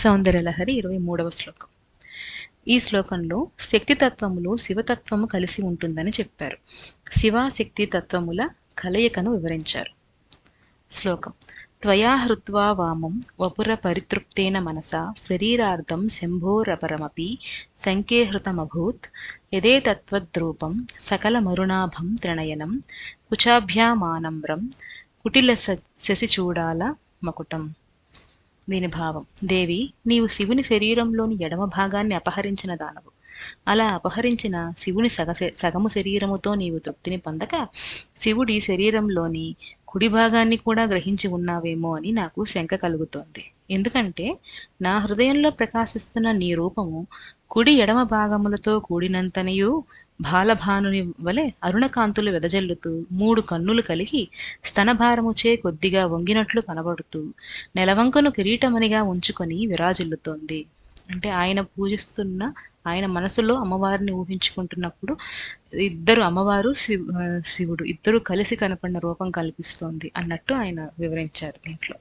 సౌందర్యలహరి ఇరవై మూడవ శ్లోకం. ఈ శ్లోకంలో శక్తితత్వములు శివతత్వము కలిసి ఉంటుందని చెప్పారు. శివ శక్తి తత్వముల కలయికను వివరించారు. శ్లోకం. త్వయా హృత్వా వామం వపుర పరితృప్తేన మనసా శరీరార్థం శంభోరపరమపి సంకేహృతమభూత్ యదే తత్వద్రూపం సకలమరుణాభం త్రిణయనం కుచాభ్యామానమ్రం కుటిల శశిచూడాల మకుటం. దీని భావం. దేవి నీవు శివుని శరీరంలోని ఎడమ భాగాన్ని అపహరించిన దానవు. అలా అపహరించిన శివుని సగ సగము శరీరముతో నీవు తృప్తిని పొందక శివుడి శరీరంలోని కుడి భాగాన్ని కూడా గ్రహించి ఉన్నావేమో అని నాకు శంక కలుగుతోంది. ఎందుకంటే నా హృదయంలో ప్రకాశిస్తున్న నీ రూపము కుడి ఎడమ భాగములతో కూడినంతనియు బాలభానుని వలె అరుణకాంతులు వెదజల్లుతూ మూడు కన్నులు కలిగి స్తనభారముచే కొద్దిగా వంగినట్లు కనబడుతూ నెలవంకను కిరీటమనిగా ఉంచుకొని విరాజిల్లుతోంది. అంటే ఆయన పూజిస్తున్న ఆయన మనసులో అమ్మవారిని ఊహించుకుంటున్నప్పుడు ఇద్దరు అమ్మవారు శివ్ శివుడు ఇద్దరు కలిసి కనపడిన రూపం కల్పిస్తోంది అన్నట్టు ఆయన వివరించారు దీంట్లో.